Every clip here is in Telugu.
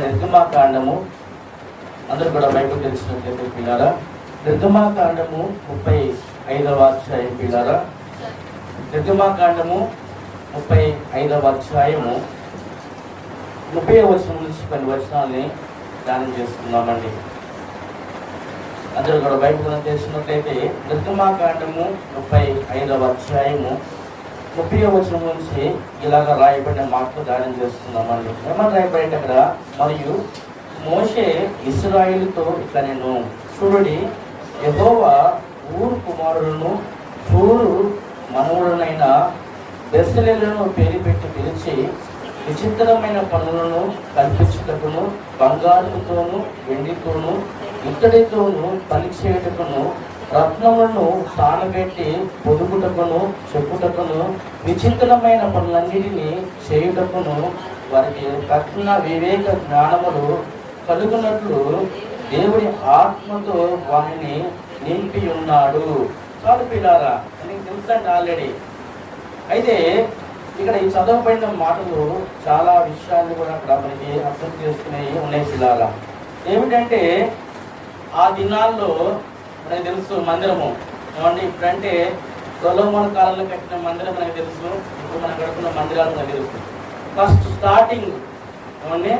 నిర్గమాకాండము అందరూ కూడా బైబిల్ తెలిసినట్లయితే పిల్లారా నిర్గమాకాండము ముప్పై ఐదవ అధ్యాయం పిల్లారా నిర్గమాకాండము ముప్పై ఐదవ అధ్యాయము ముప్పై వచనం నుంచి కొన్ని వచనాలని ధ్యానం చేసుకుందామండి అందరూ కూడా బైబిల్ తెలిసినట్లయితే నిర్గమాకాండము ముప్పై ఐదవ అధ్యాయము ముప్పై వచనం నుంచి ఇలాగ రాయబడిన మాటలు ధ్యానం చేస్తున్నామండి ఏమని రాయబడి అక్కడ? మరియు మోషే ఇస్రాయిల్తో ఇట్లా నేను చూడండి యహోవా ఊరు కుమారులను చూడు మనవుడునైన బెసలేలను పేరు పెట్టి పిలిచి విచిత్రమైన పనులను కల్పించుటకును బంగారుతోనూ వెండితోనూ ఇత్తడితోనూ పని చేయుటకును రత్నములను తానబెట్టి పొదుగుటకును చెప్పుటకును విచిత్రమైన పనులన్నిటినీ చేయుటకును వారికి రత్న వివేక జ్ఞానములు కలుగునట్లు దేవుడి ఆత్మతో వారిని నింపి ఉన్నాడు. చాలు పిల్లారా నీకు తెలుసండి ఆల్రెడీ. అయితే ఇక్కడ ఈ చదవబడిన మాటలు చాలా విషయాలు కూడా అక్కడ మనకి అర్థం చేసుకునేవి ఉన్నాయి పిల్లారా. ఏమిటంటే ఆ దినాల్లో మనకి తెలుసు మందిరము. ఏమండి? ఇప్పుడంటే సొలోమోన్ కాలంలో కట్టిన మందిరం మనకు తెలుసు. ఇప్పుడు మనం కడుతున్న మందిరాలు మనకు తెలుసు. ఫస్ట్ స్టార్టింగ్ ఏమండి?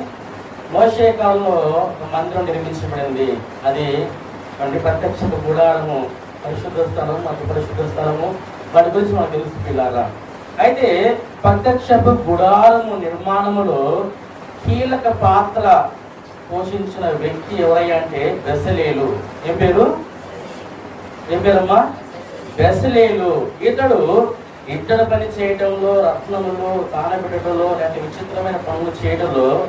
మోసే కాలంలో ఒక మందిరం నిర్మించబడింది. అది అంటే ప్రత్యక్ష గుడారము పరిశుద్ధ స్థలము అతి పరిశుద్ధ స్థలము. వాటి గురించి మనకు తెలుసు పిల్లారా అయితే ప్రత్యక్షపు గుడారము నిర్మాణములో కీలక పాత్ర పోషించిన వ్యక్తి ఎవరయ్యా అంటే బెసలేలు. ఏం పేరు? ఏం పేరమ్మా? బెసలేలు. ఇతడు ఇద్దరు పని చేయటంలో రత్నములు తానబెట్టడంలో లేకపోతే విచిత్రమైన పనులు చేయడంలో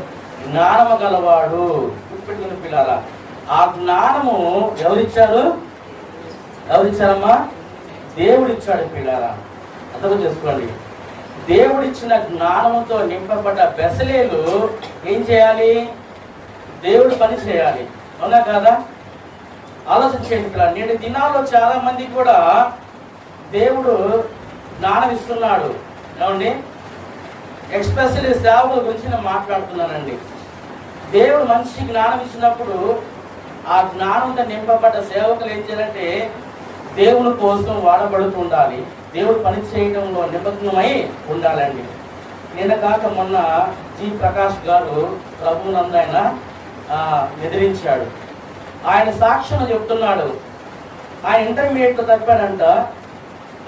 జ్ఞానము గలవాడు. గుర్తుపెట్టుకుని పిల్లారా. ఆ జ్ఞానము ఎవరిచ్చారు? ఎవరిచ్చారమ్మా? దేవుడిచ్చాడు పిల్లారా. అర్థం చేసుకోండి. దేవుడిచ్చిన జ్ఞానంతో నింపబడ్డ బెసలేలు ఏం చేయాలి? దేవుడు పని చేయాలి. అవునా కాదా? ఆలోచించండి పిల్లలు నేటి దినాల్లో చాలా మంది కూడా దేవుడు జ్ఞానం ఇస్తున్నాడు ఏమండి? ఎక్స్పెషల్లీ సేవల గురించి నేను మాట్లాడుతున్నానండి. దేవుడు మనిషి జ్ఞానం ఇచ్చినప్పుడు ఆ జ్ఞానంతో నింపబడ్డ సేవకులు ఏం చేయాలంటే దేవుని కోసం వాడబడుతూ ఉండాలి. దేవుడు పని చేయడంలో నిమగ్నమై ఉండాలండి. నిన్న కాక మొన్న జి ప్రకాష్ గారు ప్రభువునందు ఆయన ఆ, ఎదిరించాడు ఆయన సాక్ష్యం చెప్తున్నాడు. ఆయన ఇంటర్మీడియట్లో తప్పాడంట.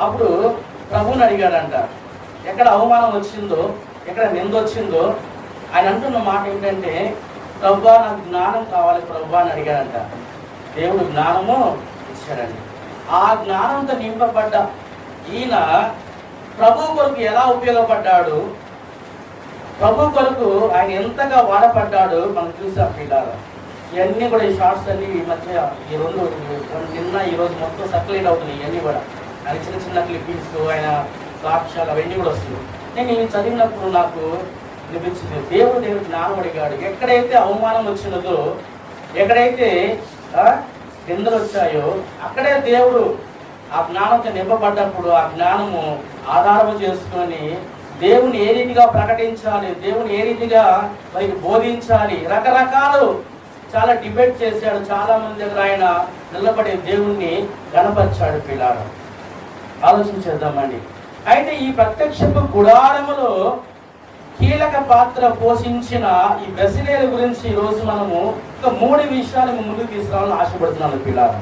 అప్పుడు ప్రభుని అడిగాడంట ఎక్కడ అవమానం వచ్చిందో ఎక్కడ నిందొచ్చిందో ఆయన అంటున్న మాట ఏంటంటే ప్రభా నాకు జ్ఞానం కావాలి ప్రభా అని అడిగాడంట. దేవుడు జ్ఞానము ఇచ్చాడండి. ఆ జ్ఞానంతో నింపబడ్డ ఈయన ప్రభు కొరకు ఎలా ఉపయోగపడ్డాడు? ప్రభు కొరకు ఆయన ఎంతగా వాడపడ్డాడు మనం చూసాం పిల్లలు ఇవన్నీ కూడా ఈ షార్ట్స్ అన్ని ఈ మధ్య ఈ రెండు నిన్న ఈ రోజు మొత్తం సర్క్యులేట్ అవుతున్నాయి ఇవన్నీ కూడా. ఆయన చిన్న చిన్న క్లిప్పింగ్స్ ఆయన సాక్ష్యాలు అవన్నీ కూడా వస్తున్నాయి. నేను ఇవి చదివినప్పుడు నాకు అనిపించింది దేవుడు దేవుడు జ్ఞానం అడిగాడు ఎక్కడైతే అవమానం వచ్చినదో ఎక్కడైతే నిందలు వచ్చాయో అక్కడే దేవుడు ఆ జ్ఞానంతో నింపబడ్డప్పుడు ఆ జ్ఞానము ఆధారము చేసుకొని దేవుని ఏ రీతిగా ప్రకటించాలి దేవుని ఏ రీతిగా మరి బోధించాలి రకరకాలు చాలా డిబేట్ చేశాడు. చాలా మంది దగ్గర ఆయన నిలబడే దేవుణ్ణి గణపరిచాడు పిల్లాడు ఆలోచించేద్దామండి అయితే ఈ ప్రత్యక్షపు గుడారములో కీలక పాత్ర పోషించిన ఈ బెసిలేల గురించి ఈ రోజు మనము ఒక మూడు విషయాలు ముందుకు తీసుకురావాలని ఆశపడుతున్నాను పిల్లలు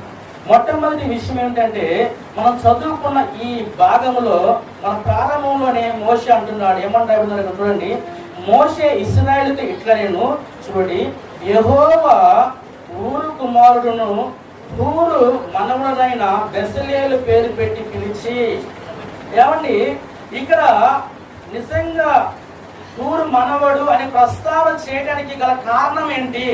మొట్టమొదటి విషయం ఏంటంటే మనం చదువుకున్న ఈ భాగంలో మన ప్రారంభంలోనే మోషే అంటున్నాడు. ఏమంటారు చూడండి. మోసే ఇస్రాయల్తో ఇట్లా నేను చూడండి. యహోవా ఊరు కుమారుడును ఊరు మనవుడనైన బెసలేలు పేరు పెట్టి పిలిచి ఏమండి ఇక్కడ నిజంగా ఊరు మనవడు అని ప్రస్తావన చేయడానికి గల కారణం ఏంటి?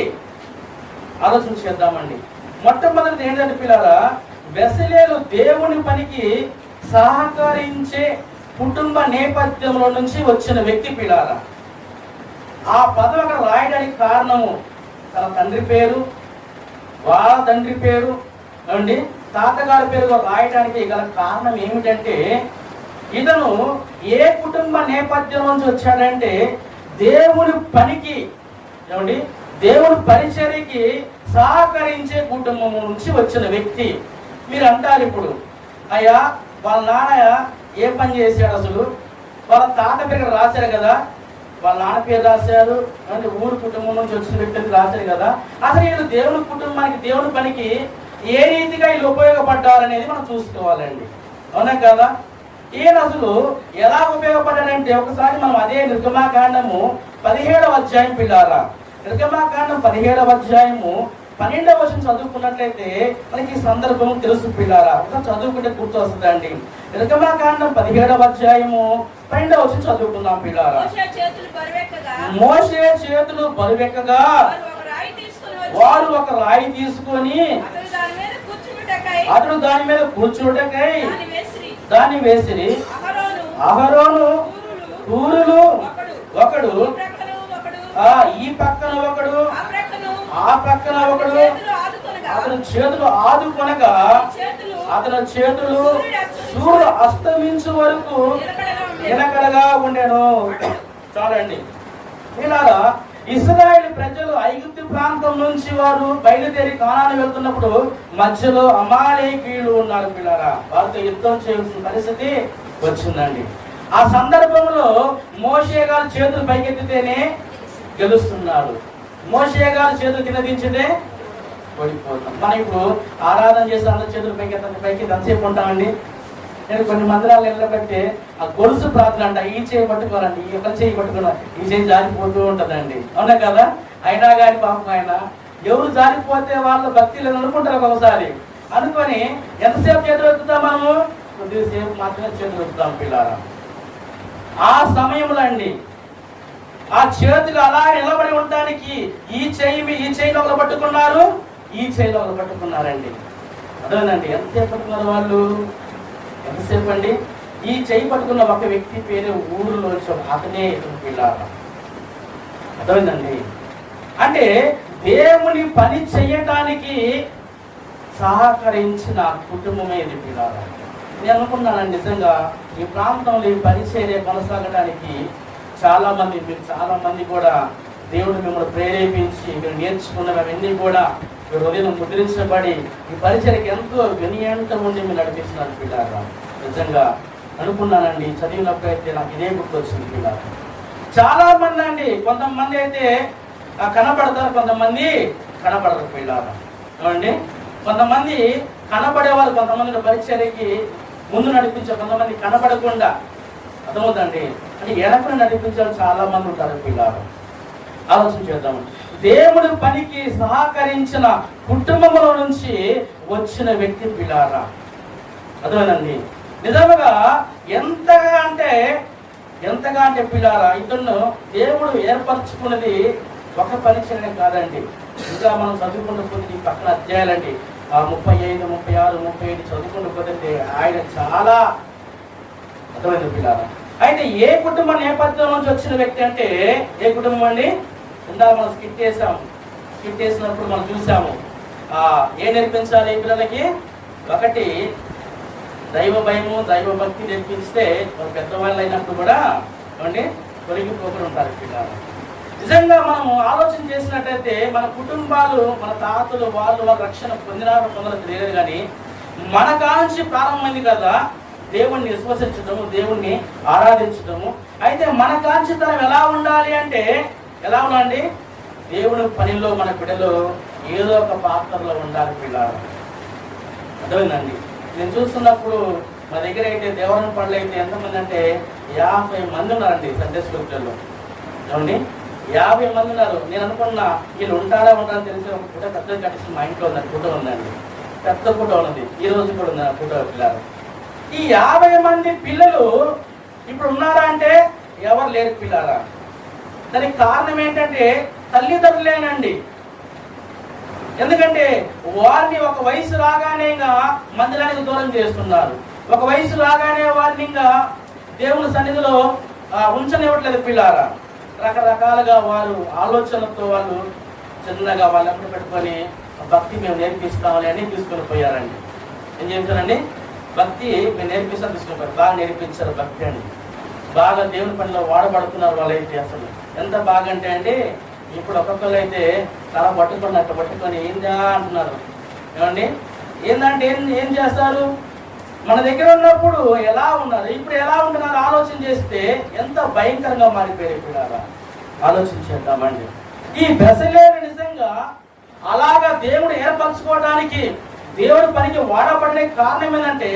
ఆలోచన చేద్దామండి. మొట్టమొదటిది ఏంటంటే పిల్లరా బెసలేలు దేవుని పనికి సహకరించే కుటుంబ నేపథ్యంలో నుంచి వచ్చిన వ్యక్తి పిల్లారా. ఆ పదం అక్కడ రాయడానికి కారణము తన తండ్రి పేరు వాళ్ళ తండ్రి పేరు అండి తాతగారి పేరు రాయడానికి గల కారణం ఏమిటంటే ఇతను ఏ కుటుంబ నేపథ్యం నుంచి వచ్చాడంటే దేవుని పనికి ఏమండి? దేవుని పరిచర్యకి సహకరించే కుటుంబం నుంచి వచ్చిన వ్యక్తి. మీరు అంటారు ఇప్పుడు అయ్యా వాళ్ళ నాన్న ఏ పని చేశాడు అసలు? వాళ్ళ తాత పేరు రాశారు కదా వాళ్ళ నాన్న పేరు రాశారు అంటే ఊరు కుటుంబం నుంచి వచ్చిన వ్యక్తికి రాశారు కదా. అసలు వీళ్ళు దేవుని కుటుంబానికి దేవుని పనికి ఏ రీతిగా వీళ్ళు ఉపయోగపడ్డారనేది మనం చూసుకోవాలండి. అవునా కదా? ఈయన అసలు ఎలా ఉపయోగపడ్డాడంటే ఒకసారి మనం అదే నిర్గమాకాండము పదిహేడవ అధ్యాయం పిల్లారా. నిర్గమాకాండం పదిహేడవ అధ్యాయము పన్నెండవ వర్షం చదువుకున్నట్లయితే మనకి ఈ సందర్భం తెలుసు పిల్లారా ఒకసారి చదువుకుంటే గుర్తు వస్తుందండి నిర్గమాకాండం పదిహేడవ అధ్యాయము పన్నెండవ వర్షం చదువుకుందాం పిల్లారా మోషే చేతులు బరువెక్కగా? మోసే చేతులు బరువెక్కగా? వారు ఒక రాయి తీసుకుని అతడు దాని మీద కూర్చుంటకై దాన్ని వేసిరి. అహరోను ఊరులు ఒకడు. ఆ ఈ పక్కన ఒకడు. ఆ పక్కన ఒకడు అతని చేతులు ఆదుకొనగా చేతులు అతని చేతులు సూర్యుడు అస్తమించు వరకు నిలకడగా ఉండెను. చాలండి. ఇలాగా ఇస్రాయేల్ ప్రజలు ఐగుప్తు ప్రాంతం నుంచి వారు బయలుదేరి కానాను వెళ్తున్నప్పుడు మధ్యలో అమాలేకీయులు ఉన్నారు పిల్లరా వారితో యుద్ధం చేయాల్సిన పరిస్థితి వచ్చిందండి. ఆ సందర్భంలో మోషే గారు చేతులు పైకెత్తితేనే గెలుస్తున్నాడు. మోసే గారు చేతులు కింద దించితే ఓడిపోతాం. మనం ఇప్పుడు ఆరాధన చేసే అందరి చేతులు పైకి పైకి ఎంతసేపు ఉంటామండి? నేను కొన్ని మందిరాలు వెళ్ళబట్టి ఆ గొలుసు ప్రార్థన అంట ఈ చేయి పట్టుకోరండి ఈ ఒక చేయి పట్టుకున్నా ఈ చేయి జారిపోతూ ఉంటుందండి. అవునా కదా? అయినా కానీ పాపం ఆయన ఎవరు జారిపోతే వాళ్ళు భక్తి లేదు అనుకుంటారు ఒకసారి అనుకొని ఎంతసేపు చేతులు ఎత్తుతాం మనము? కొద్దిసేపు మాత్రమే చేతులు ఎత్తుతాం పిల్లారా. ఆ సమయంలో అండి ఆ చేతులు అలా నిలబడి ఉండడానికి ఈ చెయ్యి మీ- ఈ చేయిలో ఒకరు పట్టుకున్నారు? ఈ చేయిలో ఒకరు పట్టుకున్నారండి. అదేనండి ఎంతసేపు పట్టుకున్నారు వాళ్ళు? ఎంతసేపు అండి? ఈ చెయ్యి పట్టుకున్న ఒక వ్యక్తి పేరు ఊరిలోంచి అతనే పిల్లారా అర్థమైందండి? అంటే దేవుని పని చేయటానికి సహకరించిన కుటుంబమే ఇది పిల్లారా నేను అనుకున్నానండి నిజంగా ఈ ప్రాంతంలో ఈ పని చేయలే కొనసాగడానికి చాలా మంది మీరు చాలా మంది కూడా దేవుడు మిమ్మల్ని ప్రేరేపించి మీరు నేర్చుకున్నవన్నీ కూడా మీ హృదయం ముద్రించబడి ఈ పరిచయకి ఎంతో వినియంతం ఉండి మీరు నడిపిస్తున్నారు పిల్లారా. నిజంగా అనుకున్నానండి చదివినప్పుడైతే నాకు ఇదే గుర్తొచ్చింది పిల్లారా. చాలా మంది అండి కొంతమంది అయితే ఆ, కనపడతారు కొంతమంది కనపడరు పిల్లారా. ఏమండి? కొంతమంది కనపడే వాళ్ళు కొంతమంది పరిచయకి ముందు నడిపించే కొంతమంది కనపడకుండా అర్థమవుతుందండి అని ఎడపని నడిపించే చాలా మంది ఉంటారు పిల్లలు. ఆలోచన చేద్దాం. దేవుడి పనికి సహకరించిన కుటుంబంలో నుంచి వచ్చిన వ్యక్తి పిల్లారా? అదేనండి నిజముగా ఎంతగా అంటే ఎంతగా అంటే పిల్లారా ఇతను దేవుడు ఏర్పరచుకున్నది ఒక పని కాదండి. ఇంకా మనం చదువుకుంటూ పోతే పక్కన అధ్యాయాలండి. ఆ ముప్పై ఐదు ముప్పై ఆరు ముప్పై ఐదు చదువుకుంటూ పోతే ఆయన చాలా అర్థమైన పిల్లారా. అయితే ఏ కుటుంబ నేపథ్యం నుంచి వచ్చిన వ్యక్తి అంటే ఏ కుటుంబం అండి? ఇందాక మనం స్కిట్ చేసాం స్కిట్ చేసినప్పుడు మనం చూసాము ఏం ఏ నేర్పించాలి పిల్లలకి? ఒకటి దైవ భయము దైవ భక్తి నేర్పిస్తే మన పెద్దవాళ్ళు అయినప్పుడు కూడా ఏమండి? తొలగిపోకుండా ఉంటారు పిల్లలు. నిజంగా మనము ఆలోచన చేసినట్టయితే మన కుటుంబాలు మన తాతలు వాళ్ళు వాళ్ళ రక్షణ పొందినారు పొందడం తెలియదు కానీ మన కాంచి ప్రారంభమైంది కదా దేవుణ్ణి విశ్వసించడము దేవుణ్ణి ఆరాధించడము అయితే మన కాంచితనం ఎలా ఉండాలి అంటే ఎలా ఉండాలి దేవుని పనిలో మన బిడ్డలో ఏదో ఒక పాత్రలో ఉండాలి పిల్లలు అర్థమైందండి? నేను చూస్తున్నప్పుడు మా దగ్గర అయితే దేవరం పనులు అయితే ఎంతమంది అంటే యాభై మంది ఉన్నారండి సండే పిల్లలు ఏమండి? యాభై మంది ఉన్నారు. నేను అనుకున్నా వీళ్ళు ఉంటారా ఉంటారని తెలిసి ఒక ఫోటో పెద్ద కట్టించిన మా ఇంట్లో ఉందండి ఫోటో ఉందండి. పెద్ద ఫోటో ఉన్నది. ఈ రోజు కూడా ఉంది ఆ ఫోటో పిల్లలు ఈ యాభై మంది పిల్లలు ఇప్పుడు ఉన్నారా అంటే ఎవరు లేరు పిల్లారా దానికి కారణం ఏంటంటే తల్లిదండ్రులేనండి. ఎందుకంటే వారిని ఒక వయసు రాగానే ఇంకా మందిరానికి దూరం చేస్తున్నారు. ఒక వయసు రాగానే వారిని ఇంకా దేవుని సన్నిధిలో ఉంచనివ్వట్లేదు పిల్లారా? రకరకాలుగా వారు ఆలోచనలతో వాళ్ళు చిన్నగా వాళ్ళెప్పుడు పెట్టుకొని భక్తి మేము నేర్పిస్తామని అని తీసుకొని పోయారండి. ఏం చేశారండి? భక్తి మీరు నేర్పిస్తాను తీసుకొని బాగా నేర్పించారు భక్తి అండి బాగా దేవుని పనిలో వాడబడుతున్నారు వాళ్ళైతే అసలు. ఎంత బాగా అంటే అండి ఇప్పుడు ఒక్కొక్కరు అయితే తల పట్టుకొని అట్లా పట్టుకొని ఏందా అంటున్నారు. ఏమండి? ఏందంటే ఏం ఏం చేస్తారు? మన దగ్గర ఉన్నప్పుడు ఎలా ఉన్నారు? ఇప్పుడు ఎలా ఉంటున్నారు? ఆలోచన చేస్తే ఎంత భయంకరంగా మారిపోయారు ఇప్పుడు ఆలోచన చేద్దామండి ఈ బెసలేరు నిజంగా అలాగా దేవుడు ఏర్పరచుకోవడానికి దేవుడి పనికి వాడబడిన కారణం ఏంటంటే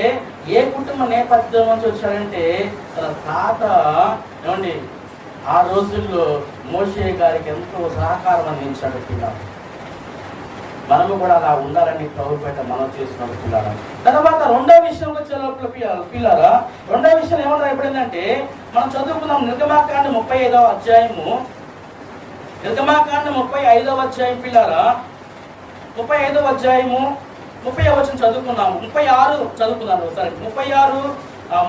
ఏ కుటుంబ నేపథ్యం నుంచి వచ్చాడంటే తన తాత ఏమండి ఆ రోజుల్లో మోషే గారికి ఎంతో సహకారం అందించాడు పిల్లలు మనము కూడా అలా ఉండాలని ప్రభుపేట మనం చేసిన పిల్లల తర్వాత రెండో విషయం వచ్చేటప్పుడు పిల్లలు పిల్లరా రెండో విషయం ఏమన్నా ఎప్పుడైందంటే మనం చదువుకున్నాం నిర్గమాకాండ ముప్పై ఐదవ అధ్యాయము. నిర్గమాకాండ ముప్పై ఐదవ అధ్యాయం పిల్లరా ముప్పై ఐదవ అధ్యాయము. ముప్పై వచ్చిన చదువుకున్నాము ముప్పై ఆరు చదువుకున్నాను సరే ముప్పై ఆరు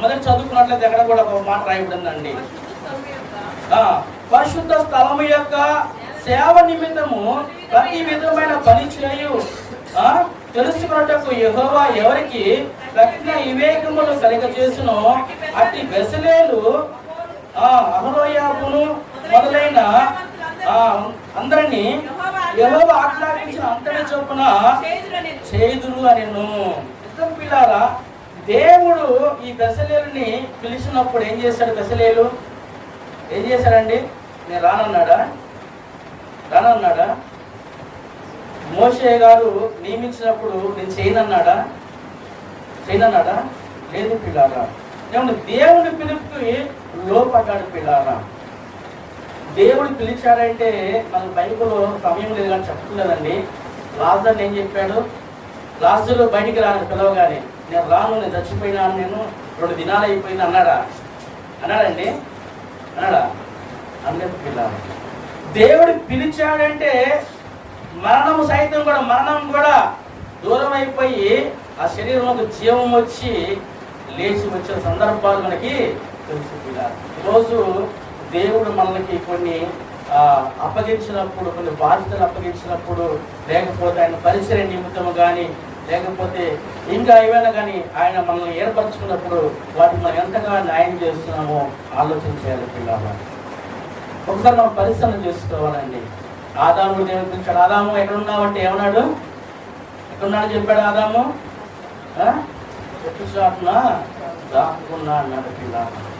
మొదటి చదువుకున్నట్లయితే ఎక్కడ కూడా ఒక మాట రాయబడిందండి. పరిశుద్ధ స్థలము యొక్క ఆ, పరిశుద్ధ స్థలము యొక్క సేవ నిమిత్తము ప్రతి విధమైన పని చేయు ఆ, తెలుసుకున్నటకు యెహోవా ఎవరికి తగిన వివేకములు కలగజేసును. అట్టి బెసలేలు ఆ, అహరోయాబును మొదలైన అందరినీ యెహోవా ఆజ్ఞాపించిన అంతటి చొప్పున చేదురు అనెను. ఇద్దరు పిల్లారా దేవుడు ఈ దశలేలుని పిలిచినప్పుడు ఏం చేశాడు దశలేలు ఏం చేశాడండి? నేను రానన్నాడా? రానన్నాడా? మోషే గారు నియమించినప్పుడు నేను చేయనన్నాడా? చేయనన్నాడా? లేదు పిల్లారా. దేవుడి పిలుపుకి లోపడ్డాడు పిల్లారా. దేవుడు పిలిచాడంటే మన బైబిల్లో సమయం లేదు కానీ చెప్పలేదండి లాజర్ ఏం చెప్పాడు? లాజరు బయటికి రాను పిలవగానే. నేను రాను నేను చచ్చిపోయినాను నేను రెండు దినాలు అయిపోయింది అన్నాడా? అన్నాడండి. అన్నాడా? అనలేదు పిల్లాడు దేవుడు పిలిచాడంటే మరణం సైతం కూడా మరణం కూడా దూరం అయిపోయి ఆ శరీరంలోకి జీవం వచ్చి లేచి వచ్చే సందర్భాలు మనకి తెలుసు పిల్లలు. ఈరోజు దేవుడు మనకి కొన్ని అప్పగించినప్పుడు కొన్ని బాధ్యతలు అప్పగించినప్పుడు లేకపోతే ఆయన పరిసర నిమిత్తము కానీ లేకపోతే ఇంకా ఏమైనా కానీ ఆయన మనల్ని ఏర్పరచుకున్నప్పుడు వాటిని మనం ఎంతగా న్యాయం చేస్తున్నామో ఆలోచన చేయాలి పిల్లలు. ఒకసారి మనం పరిశ్రమ చేసుకోవాలండి. ఆదాము దేవుడు ఆదాము ఎక్కడున్నావు అంటే ఏమన్నాడు? ఎక్కడున్నాడు చెప్పాడు ఆదాము? చెట్టు చాటున దాక్కున్నా అన్నాడు పిల్లలు.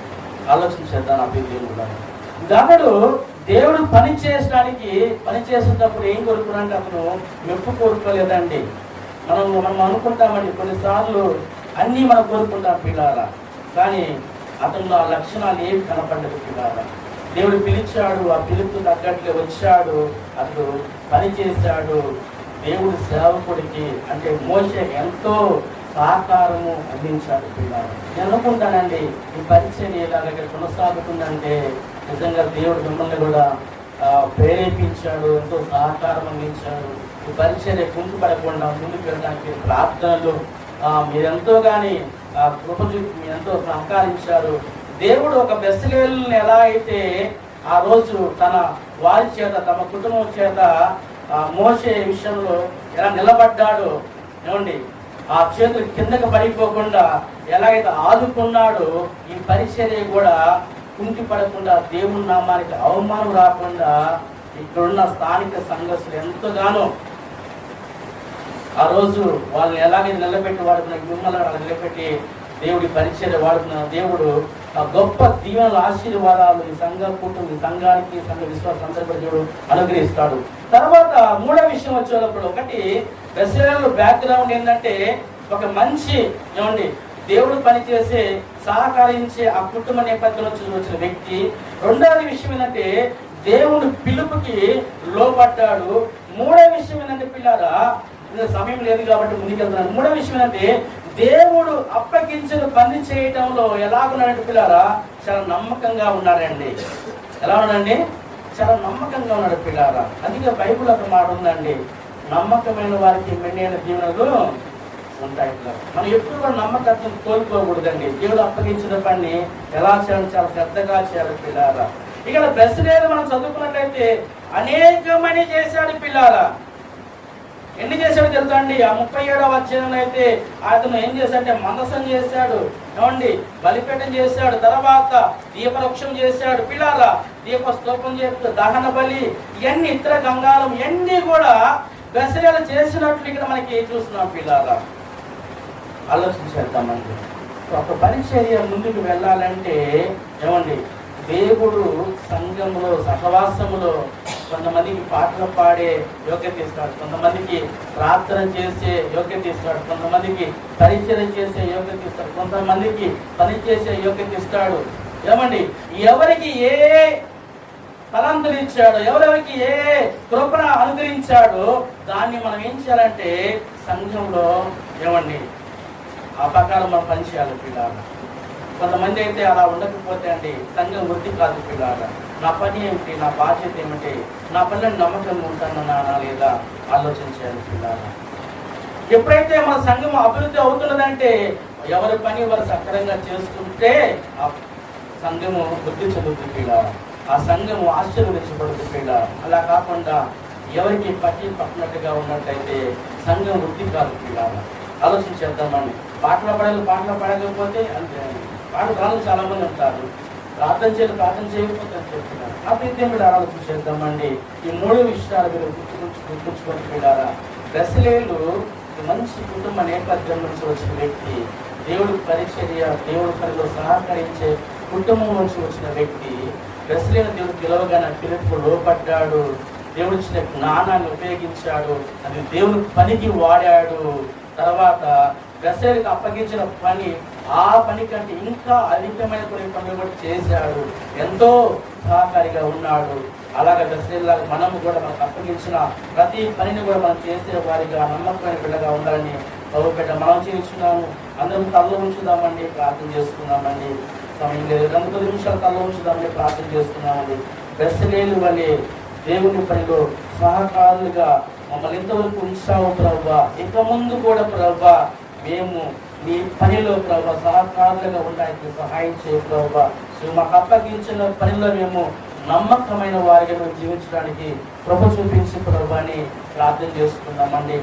ఆలోచన చేద్దాం నా దేవుడు దానుడు దేవుడు పని చేయడానికి పని చేసేటప్పుడు ఏం కోరుకున్నాడంటే అతను మెప్పు కోరుకోలేదండి. మనం మనం అనుకుంటామండి కొన్నిసార్లు అన్నీ మనం కోరుకుంటాం పిల్లారా కానీ అతనిలో ఆ లక్షణాలు ఏమి కనపడ్డదు పిల్లారా దేవుడు పిలిచాడు ఆ పిలుపు తగ్గట్లే వచ్చాడు అతడు పని చేశాడు దేవుడి సేవకుడికి అంటే మోసే ఎంతో సహకారము అందించాడు నేను అనుకుంటానండి ఈ పరిచయం ఎలాగ కొనసాగుతుందంటే నిజంగా దేవుడు మిమ్మల్ని కూడా ప్రేరేపించాడు ఎంతో సహకారం అందించాడు. ఈ పరిచర్య కుంటుపడకుండా ముందుకు వెళ్ళడానికి ప్రార్థనలు మీరెంతో కానీ ఆ, కృప చూపి ఎంతో సహకరించారు. దేవుడు ఒక బెస్లేల్ని ఎలా అయితే ఆ రోజు తన వారి చేత తమ కుటుంబం చేత మోసే విషయంలో ఎలా నిలబడ్డాడో ఏమండి ఆ చేతులు కిందకి పడిపోకుండా ఎలాగైతే ఆదుకున్నాడో ఈ పరిచర్య కూడా కుంటి పడకుండా దేవుని నామానికి అవమానం రాకుండా ఇక్కడున్న స్థానిక సంఘస్థులు ఎంతగానో ఆ రోజు వాళ్ళని ఎలాగైతే నిలబెట్టి వాడుకున్న మిమ్మల్ని నిలబెట్టి దేవుడి పరిచర్య వాడుకున్న దేవుడు ఆ గొప్ప దీవెనల ఆశీర్వాదాలు ఈ సంఘ కుటుంబ సంఘానికి సంఘ విశ్వాసం అందరికీ దేవుడు అనుగ్రహిస్తాడు. తర్వాత మూడో విషయం వచ్చేటప్పుడు ఒకటి బ్యాక్ బ్యాక్గ్రౌండ్ ఏంటంటే ఒక మంచి ఏమండి దేవుడు పనిచేసే సహకరించే ఆ కుటుంబ నేపథ్యంలో నుంచి వచ్చిన వ్యక్తి. రెండవది విషయం ఏంటంటే దేవుడు పిలుపుకి లోపడ్డాడు మూడో విషయం ఏంటంటే పిల్లారా సమయం లేదు కాబట్టి ముందుకెళ్తున్నాను. మూడో విషయం ఏంటంటే దేవుడు అప్పగించిన పని చేయటంలో ఎలాగున్నాడంటే పిల్లారా చాలా నమ్మకంగా ఉన్నారండి ఎలా ఉన్నాడండి? చాలా నమ్మకంగా ఉన్నాడు పిల్లారా అందుకే బైబిల్ ఒక మాట ఉందండి. నమ్మకమైన వారికి మెండైన దీవెనలు ఉంటాయి మనం ఎప్పుడు కూడా నమ్మకత్వం కోల్పోకూడదండి. దేవుడు అప్పగించిన పని ఎలా చేయాలి చాలా పెద్దగా చేయాలి పిల్లారా ఇక్కడ బెస్లేరు మనం చదువుకున్నట్లయితే అనేకమని చేశాడు పిల్లారా ఎన్ని చేశాడు తెలుసా అండి? ఆ ముప్పై ఏడవ అధ్యాయంలో అయితే అతను ఏం చేశాడంటే మందసం చేశాడు. ఏమండి? బలిపీఠం చేశాడు. తర్వాత దీపవృక్షం చేశాడు. పిల్లాల దీప స్తూపం చేస్తూ దహన బలి ఇవన్నీ ఇతర గంగాలం ఇవన్నీ కూడా దశలు చేసినట్లు ఇక్కడ మనకి చూస్తున్నాం ఆలోచన ఆలోచించేద్దామండి ఒక పరిచర్య ముందుకు వెళ్ళాలంటే ఏమండి? దేవుడు సంఘంలో సహవాసములో కొంతమందికి పాటలు పాడే యోగ్యత ఇస్తాడు కొంతమందికి ప్రార్థన చేసే యోగ్యత ఇస్తాడు కొంతమందికి పరిచయం చేసే యోగ్యత ఇస్తాడు కొంతమందికి పని చేసే యోగ్యత ఇస్తాడు. ఏమండి? ఎవరికి ఏ తలంతులు ఇచ్చాడు ఎవరెవరికి ఏ కృపణ అనుగ్రహించాడో దాన్ని మనం ఏం చేయాలంటే సంఘంలో ఏమండి? ఆ ప్రకారం మనం పనిచేయాలి పిల్లలు. కొంతమంది అయితే అలా ఉండకపోతే అండి సంఘం వృద్ధి కాదు పిల్లాడ నా పని ఏమిటి? నా బాధ్యత ఏమిటి? నా పనిని నమ్మకం ఉంటానన్నా లేదా? ఆలోచించాలి పిల్లాడ ఎప్పుడైతే మన సంఘం అభివృద్ధి అవుతున్నదంటే ఎవరి పని వారు సక్రంగా చేసుకుంటే ఆ సంఘము వృద్ధి చెందుతుంది పీడా ఆ సంఘము ఆశ్చర్యపడుతుంది పీడా అలా కాకుండా ఎవరికి పట్టి పట్టినట్టుగా ఉన్నట్టయితే సంఘం వృద్ధి కాదు పిల్లలు ఆలోచించేద్దామని పాటలు పడాలి పాటలు పడకపోతే అంతే పాటలు రాళ్ళు చాలా మంది ఉంటారు. ప్రార్థన చేయాలి ప్రార్థన చేయకపోతే అని చెప్తున్నారు. ఆ విద్య ఆలోచన చేద్దామండి. ఈ మూడు విషయాలు మీరు గుర్తుకుంటు గుర్తుంచుకొని పిల్లారా దశలేలు మంచి కుటుంబ నేపథ్యం నుంచి వచ్చిన వ్యక్తి. దేవుడు పరిచర్య దేవుడు పనిలో సహకరించే కుటుంబం నుంచి వచ్చిన వ్యక్తి. దశలేని దేవుడు పిలవగానే పిలుపు లోపడ్డాడు దేవుడు ఇచ్చిన జ్ఞానాన్ని ఉపయోగించాడు. అది దేవుని పనికి వాడాడు. తర్వాత దశలకు అప్పగించిన పని ఆ పని కంటే ఇంకా అధికమైన కొన్ని పనులు కూడా చేశాడు. ఎంతో సహకారిగా ఉన్నాడు. అలాగే దశలాగా మనం కూడా మనకు అప్పగించిన ప్రతి పనిని కూడా మనం చేసే వారిగా నమ్మకమైన బిడ్డగా ఉండాలని బహుపెట్ట మనం చేయించున్నాము అందరం తల్లు ఉంచుదామండి ప్రార్థన చేసుకుందామండి. సమయం లేదు. రెండు పది నిమిషాలు తల్లు ఉంచుదామని ప్రార్థన చేసుకున్నామండి బెస్సలేలు వలె దేవుని పనిలో సహకారులుగా మమ్మల్ని ఇంతవరకు ఉంచావు ప్రభా? ఇక ముందు కూడా ప్రభా మేము మీ పనిలో ప్రభా సహకారులుగా ఉండడానికి సహాయం చేయ ప్రభా. సో మాకు అప్పగించిన పనిలో మేము నమ్మకమైన వారిగా మేము జీవించడానికి ప్రభు చూపించి ప్రభు అని ప్రార్థన చేసుకుందామండి.